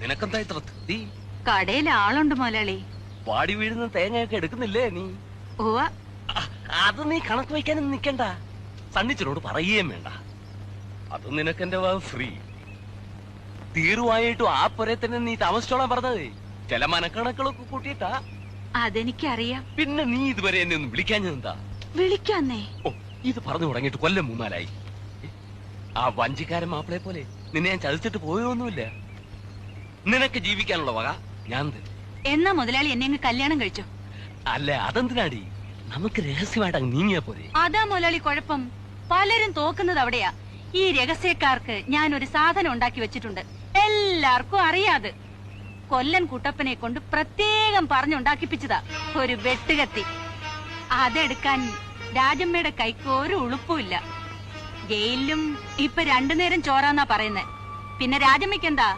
നിനക്കെന്താ ഇത്ര ധൃതി കടയിൽ ആളുണ്ട് മുതലാളി പാടി വീഴുന്ന തേങ്ങയൊക്കെ എടുക്കുന്നില്ലേ നീ? ഉവ്വ. അത് നീ കണക്ക് വയ്ക്കാനൊന്നും നിക്കണ്ട. സണ്ണിച്ചനോട് പറയുകയും വേണ്ട. അത് നിനക്കെന്റെ വക ഫ്രീ തീർവായിട്ടും ആ പുരേ തന്നെ നീ താമസിച്ചോളാൻ പറഞ്ഞത്. ചില മനക്കണക്കുകളൊക്കെ കൂട്ടിയിട്ടാ. അതെനിക്കറിയാം. പിന്നെ നീ ഇതുവരെ എന്നെ ഒന്ന് വിളിക്കാഞ്ഞെന്താ വിളിക്കാന്നേ. ഓ ഇത് പറഞ്ഞു തുടങ്ങിയിട്ട് കൊല്ലം മൂന്നാലായി. ആ വഞ്ചിക്കാരൻ മാപ്പിളെ പോലെ നിന്നെ ഞാൻ ചതിച്ചിട്ട് പോയൊന്നുമില്ല. നിനക്ക് ജീവിക്കാനുള്ള വക ഞാൻ തരും. എന്നാ മുതലാളി എന്നെ അങ്ങ് കല്യാണം കഴിച്ചു? അല്ല അതെന്തിനാടി? നമുക്ക് രഹസ്യമായിട്ട് അങ്ങ് നീങ്ങിയാ പോരെ. അതാ മുതലാളി കുഴപ്പം. പലരും തോക്കുന്നത് അവിടെയാ. ഈ രഹസ്യക്കാർക്ക് ഞാൻ ഒരു സാധനം ഉണ്ടാക്കി വെച്ചിട്ടുണ്ട്. എല്ലാവർക്കും അറിയാതെ. കൊല്ലൻ കുട്ടപ്പനെ കൊണ്ട് പ്രത്യേകം പറഞ്ഞുണ്ടാക്കിപ്പിച്ചതാ ഒരു വെട്ടുകത്തി. അതെടുക്കാൻ രാജമ്മയുടെ കൈക്ക് ഒരു ഉളുപ്പുമില്ല ജയിലിലും ഇപ്പൊ രണ്ടു നേരം ചോറാന്നാ പറയുന്നേ. പിന്നെ രാജമ്മയ്ക്ക് എന്താ